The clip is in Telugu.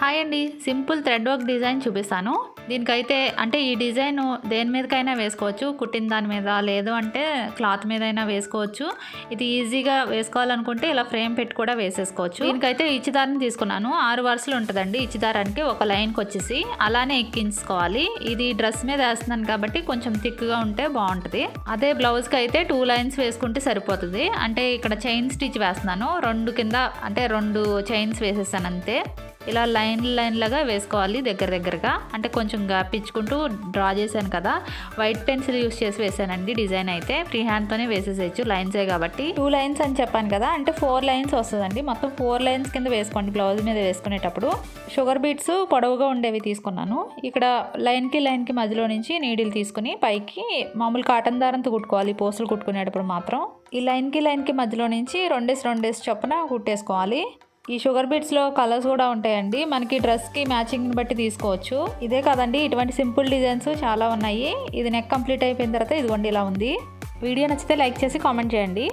హాయ్ అండి. సింపుల్ థ్రెడ్ వర్క్ డిజైన్ చూపిస్తాను. దీనికైతే అంటే ఈ డిజైన్ దేని మీదకైనా వేసుకోవచ్చు. కుట్టిన దాని మీద లేదు అంటే క్లాత్ మీద అయినా వేసుకోవచ్చు. ఇది ఈజీగా వేసుకోవాలనుకుంటే ఇలా ఫ్రేమ్ పెట్టి కూడా వేసేసుకోవచ్చు. దీనికైతే ఇచ్చిదారిని తీసుకున్నాను. ఆరు వరుసలు ఉంటుందండి. ఇచ్చిదారానికి ఒక లైన్కి వచ్చేసి అలానే ఎక్కించుకోవాలి. ఇది డ్రెస్ మీద వేస్తున్నాను కాబట్టి కొంచెం థిక్గా ఉంటే బాగుంటుంది. అదే బ్లౌజ్కి అయితే టూ లైన్స్ వేసుకుంటే సరిపోతుంది. అంటే ఇక్కడ చైన్ స్టిచ్ వేస్తున్నాను. రెండు కింద అంటే రెండు చైన్స్ వేసేసాను అంతే. ఇలా లైన్ లైన్ లాగా వేసుకోవాలి దగ్గర దగ్గరగా. అంటే కొంచెం గాపించుకుంటూ డ్రా చేశాను కదా. వైట్ పెన్సిల్ యూస్ చేసి వేసానండి డిజైన్ అయితే. ఫ్రీ హ్యాండ్తోనే వేసేసేయచ్చు లైన్సే కాబట్టి. టూ లైన్స్ అని చెప్పాను కదా అంటే ఫోర్ లైన్స్ వస్తుందండి. మొత్తం ఫోర్ లైన్స్ కింద వేసుకోండి బ్లౌజ్ మీద వేసుకునేటప్పుడు. షుగర్ బీట్స్ పొడవుగా ఉండేవి తీసుకున్నాను. ఇక్కడ లైన్కి లైన్కి మధ్యలో నుంచి నీడిల్ తీసుకుని పైకి మామూలు కాటన్ దారంతో కుట్టుకోవాలి పోస్టులు కుట్టుకునేటప్పుడు మాత్రం. ఈ లైన్కి లైన్కి మధ్యలో నుంచి రెండేసి రెండేసి చొప్పున కుట్టేసుకోవాలి. ఈ షుగర్ బీట్స్లో కలర్స్ కూడా ఉంటాయండి. మనకి డ్రెస్కి మ్యాచింగ్ని బట్టి తీసుకోవచ్చు. ఇదే కాదండి ఇటువంటి సింపుల్ డిజైన్స్ చాలా ఉన్నాయి. ఇది నెక్ కంప్లీట్ అయిపోయిన తర్వాత ఇదిగోండి ఇలా ఉంది. వీడియో నచ్చితే లైక్ చేసి కామెంట్ చేయండి.